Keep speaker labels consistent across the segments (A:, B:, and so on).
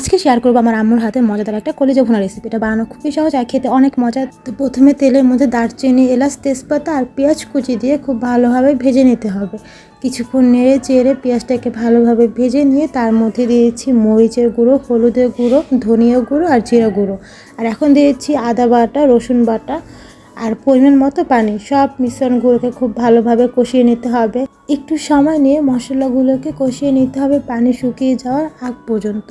A: আজকে শেয়ার করব আমার আম্মুর হাতে মজাদার একটা কলিজা ভুনা রেসিপি এটা বানানো খুবই সহজ আর খেতে অনেক মজা। প্রথমে তেলের মধ্যে দারচিনি, এলাচ, তেজপাতা আর পেঁয়াজ কুচি দিয়ে খুব ভালোভাবে ভেজে নিতে হবে। কিছুক্ষণ নেড়ে চেড়ে পেঁয়াজটাকে ভালোভাবে ভেজে নিয়ে তার মধ্যে দিয়েছি মরিচের গুঁড়ো, হলুদের গুঁড়ো, ধনিয়া গুঁড়ো আর জিরা গুঁড়ো। আর এখন দিয়েছি আদা বাটা, রসুন বাটা। আর পরিমাণ মতো পানি, সব মিশ্রণগুলোকে খুব ভালোভাবে কষিয়ে নিতে হবে। একটু সময় নিয়ে মশলাগুলোকে কষিয়ে নিতে হবে পানি শুকিয়ে যাওয়ার আগ পর্যন্ত।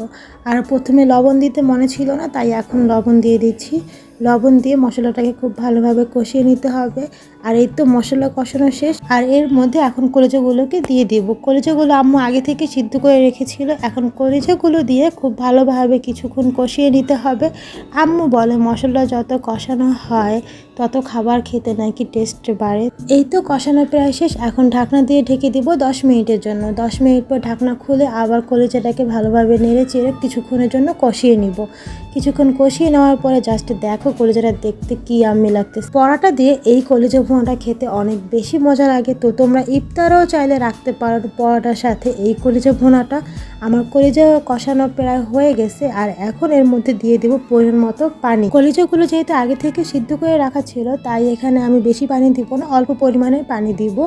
A: আর প্রথমে লবণ দিতে মনে ছিল না, তাই এখন লবণ দিয়ে দিচ্ছি। লবণ দিয়ে মশলাটাকে খুব ভালোভাবে কষিয়ে নিতে হবে। আর এই তো মশলা কষানো শেষ। আর এর মধ্যে এখন কলিজাগুলোকে দিয়ে দিব। কলিজাগুলো আম্মু আগে থেকে সিদ্ধ করে রেখেছিল। এখন কলিজাগুলো দিয়ে খুব ভালোভাবে কিছুক্ষণ কষিয়ে নিতে হবে। আম্মু বলে, মশলা যত কষানো হয়, তত খাবার খেতে নাকি টেস্ট বাড়ে। এই তো কষানো প্রায় শেষ। এখন ঢাকনা দিয়ে ঢেকে দিব দশ মিনিটের জন্য। দশ মিনিট পর ঢাকনা খুলে আবার কলিজাটাকে ভালোভাবে নেড়ে চেড়ে কিছুক্ষণের জন্য কষিয়ে নিব। কিছুক্ষণ কষিয়ে নেওয়ার পরে জাস্ট দেখো কলিজাটা দেখতে কি আম্মি লাগতেছে। পরাটা দিয়ে এই কলিজা ভুনাটা খেতে অনেক বেশি মজা লাগে। তো তোমরা ইফতারও চাইলে রাখতে পারো পরাটার সাথে। এই কলিজা ভোনাটা আমার কলিজা কষানো প্রায় হয়ে গেছে আর এখন এর মধ্যে দিয়ে দেবো পরিমাণ মতো পানি। কলিজাগুলো যেহেতু আগে থেকে সিদ্ধ করে রাখা ছিল, তাই এখানে আমি বেশি পানি দিব না, অল্প পরিমাণে পানি দিব।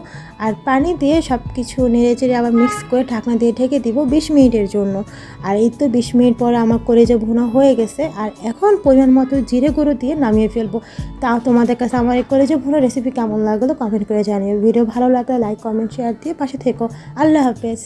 A: আর পানি দিয়ে সব কিছু নেড়ে চেড়ে আবার মিক্স করে ঢাকনা দিয়ে ঢেকে দিব বিশ মিনিটের জন্য। আর এই তো বিশ মিনিট পরে আমার কলিজা ভুনা হয়ে গেছে। আর এখন পরিমাণ মতো জিরে গুঁড়ো দিয়ে নামিয়ে ফেলব। তাও তোমাদের কাছে আমার যে পুরো রেসিপি কেমন লাগল? কমেন্ট করে জানিও। ভিডিও ভালো লাগলে লাইক কমেন্ট শেয়ার দিয়ে পাশে থেকো। আল্লাহ হাফেজ।